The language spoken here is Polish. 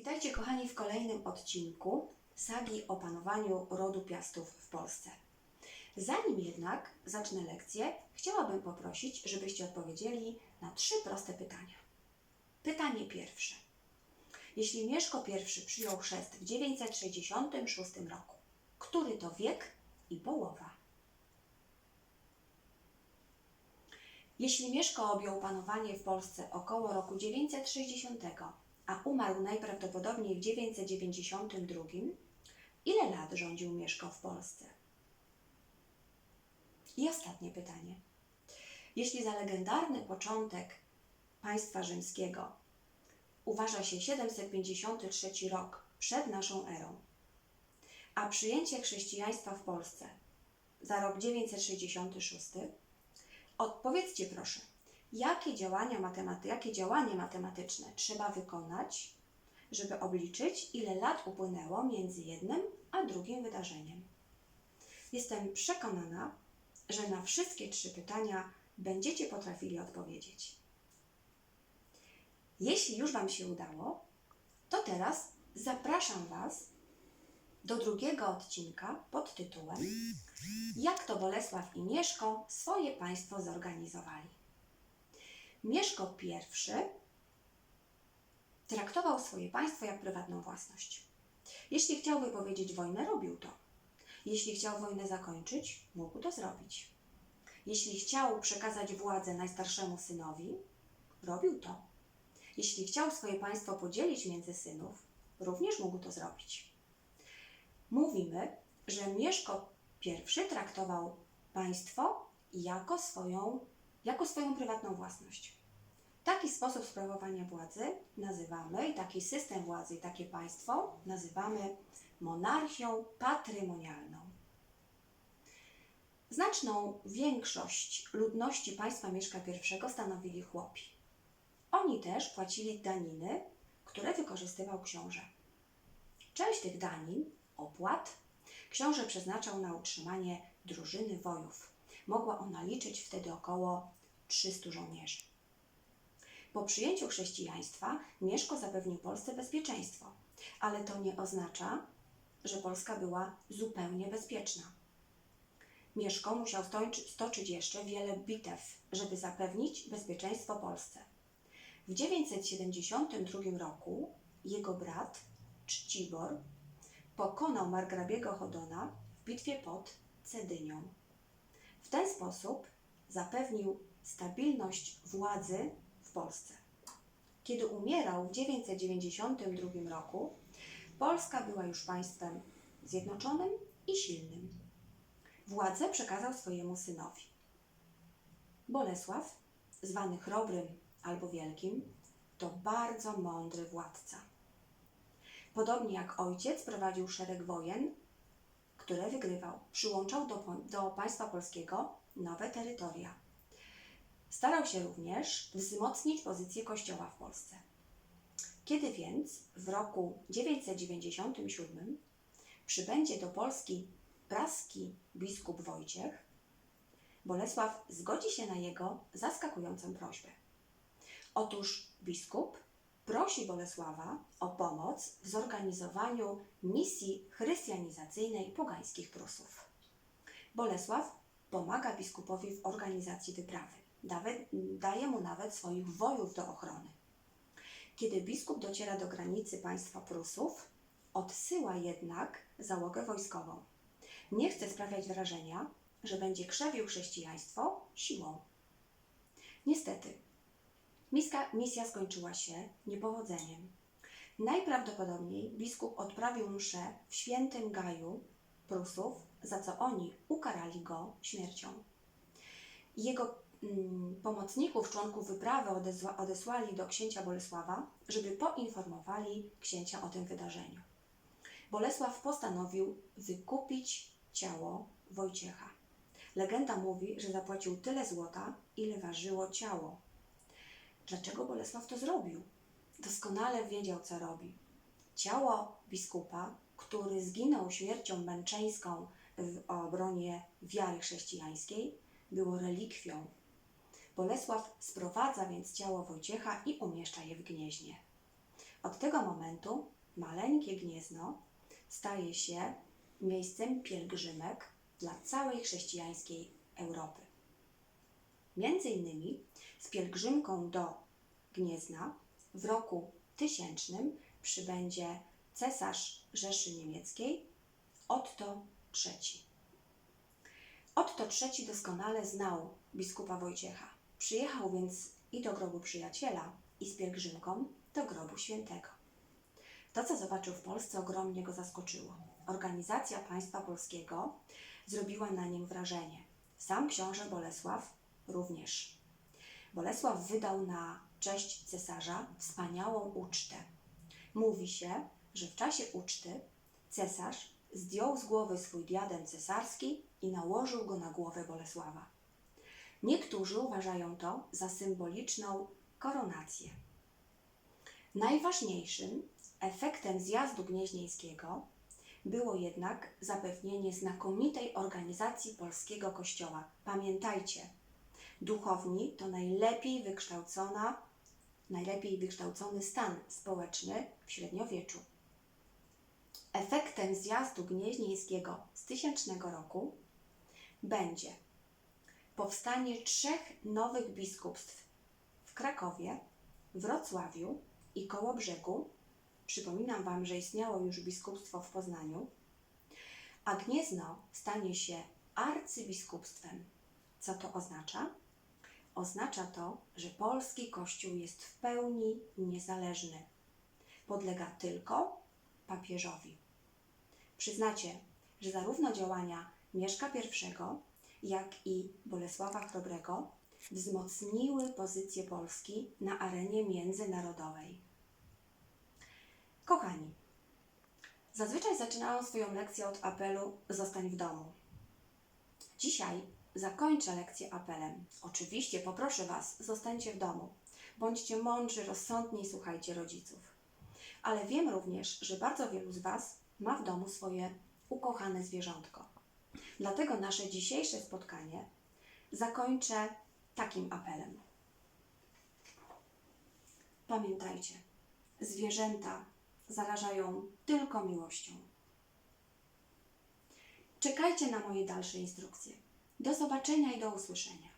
Witajcie kochani w kolejnym odcinku sagi o panowaniu rodu Piastów w Polsce. Zanim jednak zacznę lekcję, chciałabym poprosić, żebyście odpowiedzieli na trzy proste pytania. Pytanie pierwsze. Jeśli Mieszko I przyjął chrzest w 966 roku, który to wiek i połowa? Jeśli Mieszko objął panowanie w Polsce około roku 960, a umarł najprawdopodobniej w 992, ile lat rządził Mieszko w Polsce? I ostatnie pytanie. Jeśli za legendarny początek państwa rzymskiego uważa się 753 rok przed naszą erą, a przyjęcie chrześcijaństwa w Polsce za rok 966, odpowiedzcie proszę, jakie działania matematy, jakie działanie matematyczne trzeba wykonać, żeby obliczyć, ile lat upłynęło między jednym a drugim wydarzeniem. Jestem przekonana, że na wszystkie trzy pytania będziecie potrafili odpowiedzieć. Jeśli już Wam się udało, to teraz zapraszam Was do drugiego odcinka pod tytułem Jak to Bolesław i Mieszko swoje państwo zorganizowali. Mieszko I traktował swoje państwo jak prywatną własność. Jeśli chciał wypowiedzieć wojnę, robił to. Jeśli chciał wojnę zakończyć, mógł to zrobić. Jeśli chciał przekazać władzę najstarszemu synowi, robił to. Jeśli chciał swoje państwo podzielić między synów, również mógł to zrobić. Mówimy, że Mieszko I traktował państwo jako swoją, jako swoją prywatną własność. Taki sposób sprawowania władzy nazywamy, i taki system władzy, i takie państwo nazywamy monarchią patrymonialną. Znaczną większość ludności państwa Mieszka I stanowili chłopi. Oni też płacili daniny, które wykorzystywał książę. Część tych danin, opłat, książę przeznaczał na utrzymanie drużyny wojów. Mogła ona liczyć wtedy około 300 żołnierzy. Po przyjęciu chrześcijaństwa Mieszko zapewnił Polsce bezpieczeństwo, ale to nie oznacza, że Polska była zupełnie bezpieczna. Mieszko musiał stoczyć, jeszcze wiele bitew, żeby zapewnić bezpieczeństwo Polsce. W 972 roku jego brat Czcibor pokonał margrabiego Chodona w bitwie pod Cedynią. W ten sposób zapewnił stabilność władzy w Polsce. Kiedy umierał w 992 roku, Polska była już państwem zjednoczonym i silnym. Władzę przekazał swojemu synowi. Bolesław, zwany chrobrym albo wielkim, to bardzo mądry władca. Podobnie jak ojciec prowadził szereg wojen, które wygrywał. Przyłączał do, do państwa polskiego nowe terytoria. Starał się również wzmocnić pozycję Kościoła w Polsce. Kiedy więc w roku 997 przybędzie do Polski praski biskup Wojciech, Bolesław zgodzi się na jego zaskakującą prośbę. Otóż biskup prosi Bolesława o pomoc w zorganizowaniu misji chrystianizacyjnej pogańskich Prusów. Bolesław pomaga biskupowi w organizacji wyprawy. Daje mu nawet swoich wojów do ochrony. Kiedy biskup dociera do granicy państwa Prusów, odsyła jednak załogę wojskową. Nie chce sprawiać wrażenia, że będzie krzewił chrześcijaństwo siłą. Niestety, miska, misja skończyła się niepowodzeniem. Najprawdopodobniej biskup odprawił mszę w świętym Gaju Prusów, za co oni ukarali go śmiercią. Jego mm, pomocników, członków wyprawy odesła, odesłali do księcia Bolesława, żeby poinformowali księcia o tym wydarzeniu. Bolesław postanowił wykupić ciało Wojciecha. Legenda mówi, że zapłacił tyle złota, ile ważyło ciało. Dlaczego Bolesław to zrobił? Doskonale wiedział, co robi. Ciało biskupa, który zginął śmiercią męczeńską w obronie wiary chrześcijańskiej, było relikwią. Bolesław sprowadza więc ciało Wojciecha i umieszcza je w Gnieźnie. Od tego momentu maleńkie Gniezno staje się miejscem pielgrzymek dla całej chrześcijańskiej Europy. Między innymi z pielgrzymką do Gniezna w roku tysięcznym przybędzie cesarz Rzeszy Niemieckiej Otto III. Otto III doskonale znał biskupa Wojciecha. Przyjechał więc i do grobu przyjaciela, i z pielgrzymką do grobu świętego. To, co zobaczył w Polsce, ogromnie go zaskoczyło. Organizacja państwa polskiego zrobiła na nim wrażenie. Sam książę Bolesław również. Bolesław wydał na cześć cesarza wspaniałą ucztę. Mówi się, że w czasie uczty cesarz zdjął z głowy swój diadem cesarski i nałożył go na głowę Bolesława. Niektórzy uważają to za symboliczną koronację. Najważniejszym efektem zjazdu gnieźnieńskiego było jednak zapewnienie znakomitej organizacji polskiego kościoła. Pamiętajcie, duchowni to najlepiej wykształcona, najlepiej wykształcony stan społeczny w średniowieczu. Efektem zjazdu gnieźnieńskiego z tysięcznego roku będzie powstanie trzech nowych biskupstw w Krakowie, Wrocławiu i Kołobrzegu. Przypominam Wam, że istniało już biskupstwo w Poznaniu, a Gniezno stanie się arcybiskupstwem. Co to oznacza? Oznacza to, że polski kościół jest w pełni niezależny. Podlega tylko papieżowi. Przyznacie, że zarówno działania Mieszka I, jak i Bolesława Chrobrego wzmocniły pozycję Polski na arenie międzynarodowej. Kochani, zazwyczaj zaczynałam swoją lekcję od apelu Zostań w domu. Dzisiaj zakończę lekcję apelem. Oczywiście poproszę Was, zostańcie w domu. Bądźcie mądrzy, rozsądni i słuchajcie rodziców. Ale wiem również, że bardzo wielu z Was ma w domu swoje ukochane zwierzątko. Dlatego nasze dzisiejsze spotkanie zakończę takim apelem. Pamiętajcie, zwierzęta zarażają tylko miłością. Czekajcie na moje dalsze instrukcje. Do zobaczenia i do usłyszenia.